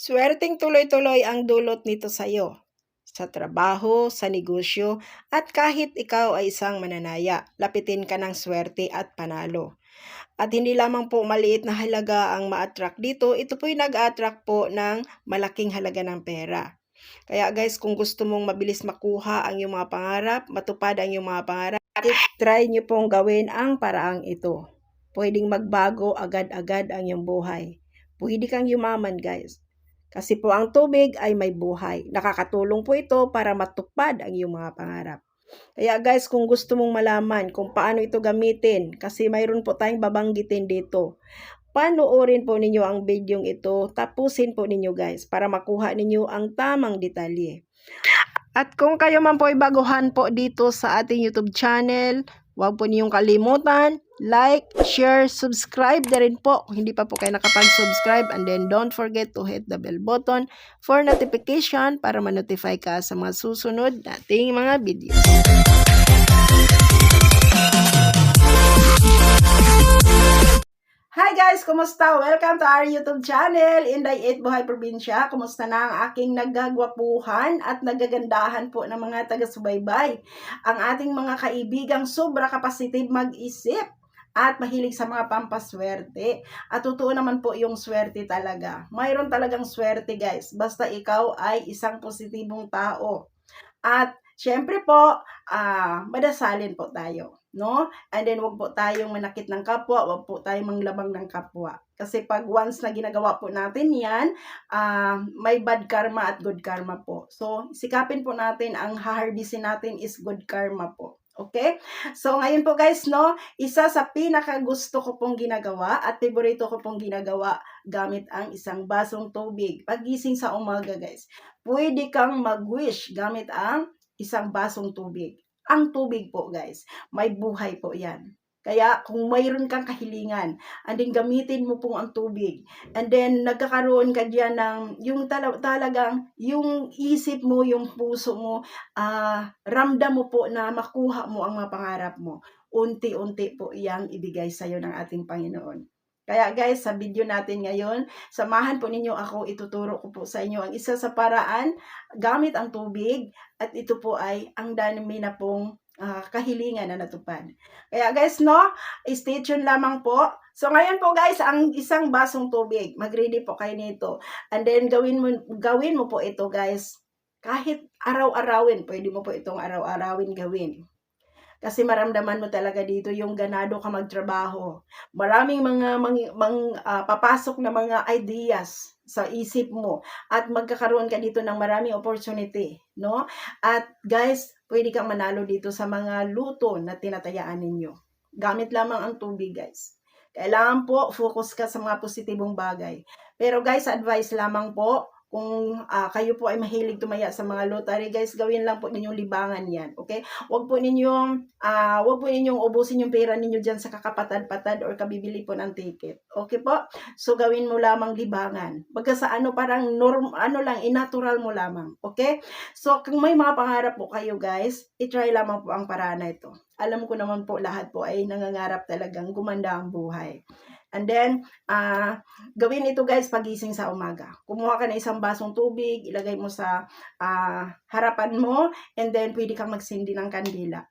Swerteng tuloy-tuloy ang dulot nito sa iyo. Sa trabaho, sa negosyo, at kahit ikaw ay isang mananaya, lapitin ka ng swerte at panalo. At hindi lamang po maliit na halaga ang ma-attract dito, ito po'y nag-attract po ng malaking halaga ng pera. Kaya guys, kung gusto mong mabilis makuha ang iyong mga pangarap, matupad ang iyong mga pangarap, try nyo pong gawin ang paraang ito. Pwedeng magbago agad-agad ang iyong buhay. Pwede kang yumaman guys. Kasi po ang tubig ay may buhay. Nakakatulong po ito para matupad ang iyong mga pangarap. Kaya guys, kung gusto mong malaman kung paano ito gamitin, kasi mayroon po tayong babanggitin dito. Panoorin po ninyo ang bidyong ito, tapusin po ninyo guys, para makuha ninyo ang tamang detalye. At kung kayo man po ay baguhan po dito sa ating YouTube channel, huwag po niyong kalimutan, like, share, subscribe na rin po kung hindi pa po kayo nakapag-subscribe and then don't forget to hit the bell button for notification para ma-notify ka sa mga susunod nating mga video. Hi guys! Kumusta? Welcome to our YouTube channel, Inday 8 Buhay Probinsya. Kumusta na ang aking nagagwapuhan at nagagandahan po ng mga taga-subaybay? Ang ating mga kaibigang sobra kapasitive mag-isip at mahilig sa mga pampaswerte. At totoo naman po yung swerte talaga. Mayroon talagang swerte guys. Basta ikaw ay isang positibong tao. At syempre po, ah, madasalin po tayo no? And then wag po tayong manakit ng kapwa, wag po tayong manglabang ng kapwa. Kasi pag once na ginagawa po natin 'yan, uh, may bad karma at good karma po. So, sikapin po natin ang haharbisin natin is good karma po. Okay? So, ngayon po guys, no, isa sa pinaka gusto ko pong ginagawa at favorito ko pong ginagawa gamit ang isang basong tubig. Pagising sa umaga, guys, pwede kang mag-wish gamit ang isang basong tubig ang tubig po guys. May buhay po yan. Kaya kung mayroon kang kahilingan, and then gamitin mo po ang tubig. And then nagkakaroon ka diyan ng yung tala, talagang yung isip mo, yung puso mo, uh, ramdam mo po na makuha mo ang mga pangarap mo. Unti-unti po iyang ibigay sa iyo ng ating Panginoon. Kaya guys, sa video natin ngayon, samahan po ninyo ako, ituturo ko po sa inyo ang isa sa paraan gamit ang tubig at ito po ay ang dami na pong uh, kahilingan na natupad. Kaya guys, no, stay tuned lamang po. So ngayon po guys, ang isang basong tubig, mag-ready po kayo nito. And then gawin mo, gawin mo po ito guys, kahit araw-arawin, pwede mo po itong araw-arawin gawin. Kasi maramdaman mo talaga dito yung ganado ka magtrabaho. Maraming mga mang, mang, uh, papasok na mga ideas sa isip mo at magkakaroon ka dito ng maraming opportunity, no? At guys, pwede kang manalo dito sa mga luto na tinatayaan ninyo. Gamit lamang ang tubig, guys. Kailangan po focus ka sa mga positibong bagay. Pero guys, advice lamang po, kung uh, kayo po ay mahilig tumaya sa mga lottery, guys, gawin lang po ninyong libangan yan. Okay? Huwag po ninyong, uh, huwag po ninyong ubusin yung pera ninyo dyan sa kakapatad-patad or kabibili po ng ticket. Okay po? So, gawin mo lamang libangan. Pagka sa ano, parang norm, ano lang, inatural mo lamang. Okay? So, kung may mga pangarap po kayo, guys, itry lamang po ang paraan na ito. Alam ko naman po lahat po ay nangangarap talagang gumanda ang buhay. And then, uh, gawin ito guys pagising sa umaga. Kumuha ka ng isang basong tubig, ilagay mo sa uh, harapan mo, and then pwede kang magsindi ng kandila.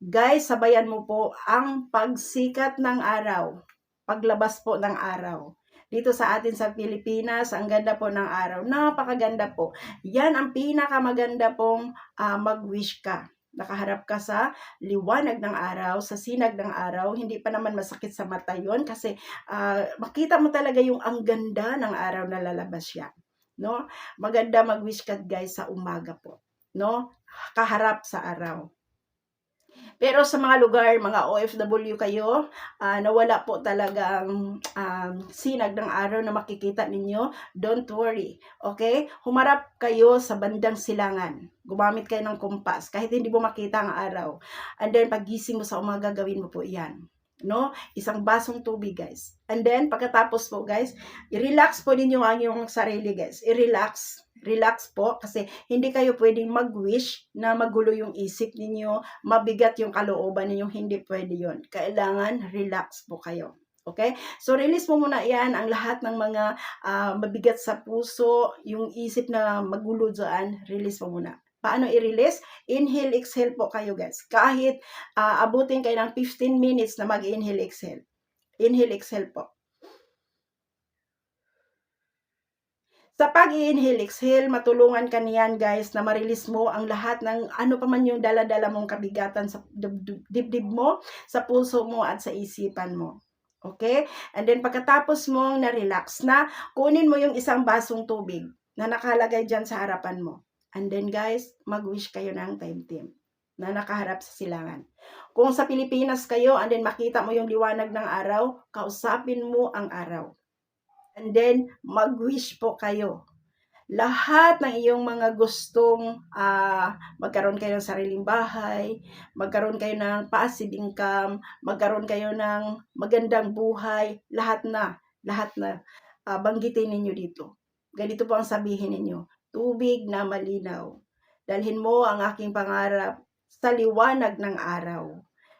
Guys, sabayan mo po ang pagsikat ng araw, paglabas po ng araw. Dito sa atin sa Pilipinas, ang ganda po ng araw. Napakaganda po. Yan ang pinakamaganda pong uh, mag-wish ka nakaharap ka sa liwanag ng araw, sa sinag ng araw, hindi pa naman masakit sa mata yon kasi uh, makita mo talaga yung ang ganda ng araw na lalabas siya. No? Maganda mag-wish guys sa umaga po. No? Kaharap sa araw. Pero sa mga lugar, mga OFW kayo, uh, na wala po talagang um, sinag ng araw na makikita ninyo, don't worry. Okay? Humarap kayo sa bandang silangan. Gumamit kayo ng kumpas kahit hindi mo makita ang araw. And then pagising mo sa umaga, gawin mo po iyan no? Isang basong tubig, guys. And then, pagkatapos po, guys, i-relax po ninyo ang yung sarili, guys. I-relax. Relax po kasi hindi kayo pwedeng mag-wish na magulo yung isip ninyo, mabigat yung kalooban ninyo, hindi pwede yon. Kailangan relax po kayo. Okay? So, release mo muna yan ang lahat ng mga ah, mabigat sa puso, yung isip na magulo dyan, release mo muna. Paano i-release? Inhale, exhale po kayo guys. Kahit ah, abutin kayo ng 15 minutes na mag-inhale, exhale. Inhale, exhale po. Sa pag-inhale, exhale, matulungan ka niyan guys na ma-release mo ang lahat ng ano pa man yung dala-dala mong kabigatan sa dib- dibdib mo, sa puso mo at sa isipan mo. Okay? And then pagkatapos mong na-relax na, kunin mo yung isang basong tubig na nakalagay dyan sa harapan mo. And then guys, mag-wish kayo ng time team na nakaharap sa silangan. Kung sa Pilipinas kayo, and then makita mo yung liwanag ng araw, kausapin mo ang araw. And then, mag-wish po kayo. Lahat ng iyong mga gustong ah, magkaroon kayo ng sariling bahay, magkaroon kayo ng passive income, magkaroon kayo ng magandang buhay, lahat na, lahat na ah, banggitin ninyo dito. Ganito po ang sabihin ninyo, tubig na malinaw. Dalhin mo ang aking pangarap sa liwanag ng araw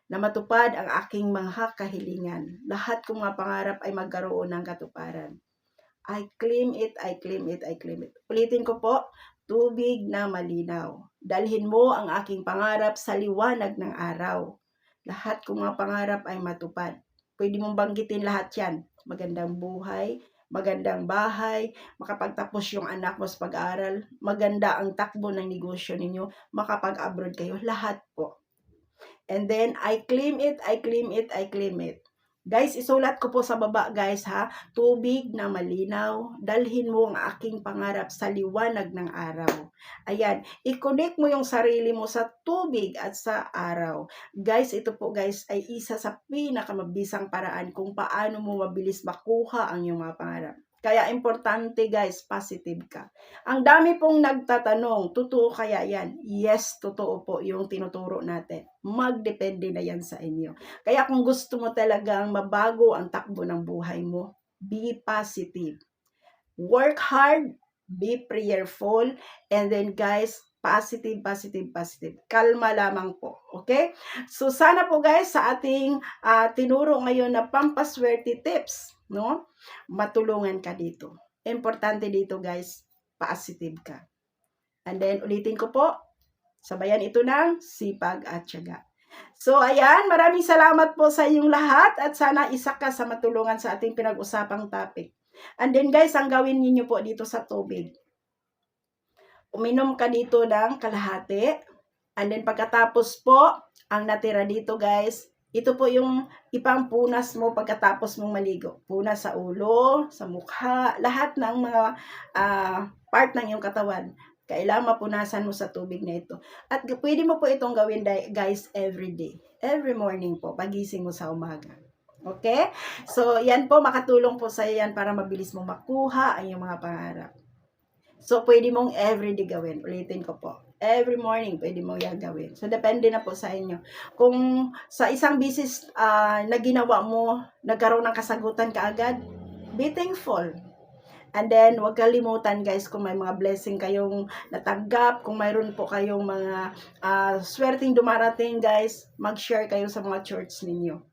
na matupad ang aking mga kahilingan. Lahat kong mga pangarap ay magkaroon ng katuparan. I claim it, I claim it, I claim it. Ulitin ko po, tubig na malinaw. Dalhin mo ang aking pangarap sa liwanag ng araw. Lahat kong mga pangarap ay matupad. Pwede mong banggitin lahat yan. Magandang buhay, magandang bahay, makapagtapos yung anak mo sa pag-aaral, maganda ang takbo ng negosyo ninyo, makapag-abroad kayo, lahat po. And then, I claim it, I claim it, I claim it. Guys, isulat ko po sa baba guys ha, tubig na malinaw, dalhin mo ang aking pangarap sa liwanag ng araw. Ayan, i-connect mo yung sarili mo sa tubig at sa araw. Guys, ito po guys ay isa sa pinakamabisang paraan kung paano mo mabilis makuha ang iyong mga pangarap. Kaya importante guys, positive ka. Ang dami pong nagtatanong, totoo kaya yan? Yes, totoo po yung tinuturo natin. Magdepende na yan sa inyo. Kaya kung gusto mo talagang mabago ang takbo ng buhay mo, be positive. Work hard, be prayerful, and then guys, positive, positive, positive. Kalma lamang po. Okay? So, sana po guys, sa ating ah, tinuro ngayon na pampaswerte tips, no? Matulungan ka dito. Importante dito guys, positive ka. And then, ulitin ko po, sabayan ito ng sipag at tiyaga. So, ayan, maraming salamat po sa inyong lahat at sana isa ka sa matulungan sa ating pinag-usapang topic. And then guys, ang gawin niyo po dito sa tubig. Uminom ka dito ng kalahati. And then pagkatapos po, ang natira dito guys, ito po yung ipampunas mo pagkatapos mong maligo. Punas sa ulo, sa mukha, lahat ng mga ah, part ng iyong katawan. Kailangan mapunasan mo sa tubig na ito. At pwede mo po itong gawin guys every day. Every morning po, pagising mo sa umaga. Okay? So, yan po, makatulong po sa yan para mabilis mo makuha ang iyong mga pangarap. So, pwede mong everyday gawin. Ulitin ko po. Every morning, pwede mong yan gawin. So, depende na po sa inyo. Kung sa isang business ah, na ginawa mo, nagkaroon ng kasagutan kaagad, be thankful. And then, huwag kalimutan guys kung may mga blessing kayong natanggap, kung mayroon po kayong mga ah, swerteng dumarating guys, mag-share kayo sa mga church ninyo.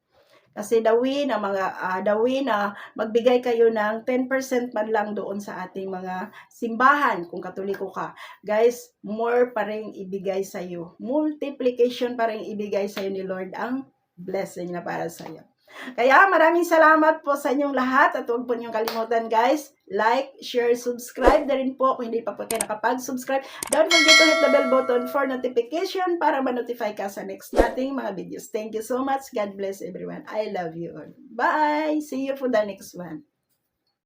Kasi way na mga ah, the way na magbigay kayo ng 10% man lang doon sa ating mga simbahan kung katoliko ka. Guys, more pa rin ibigay sa iyo. Multiplication pa rin ibigay sa iyo ni Lord ang blessing na para sa iyo. Kaya maraming salamat po sa inyong lahat at huwag po niyong kalimutan guys, like, share, subscribe na rin po kung hindi pa po kayo nakapag-subscribe. Don't forget to hit the bell button for notification para ma-notify ka sa next nating mga videos. Thank you so much. God bless everyone. I love you all. Bye! See you for the next one.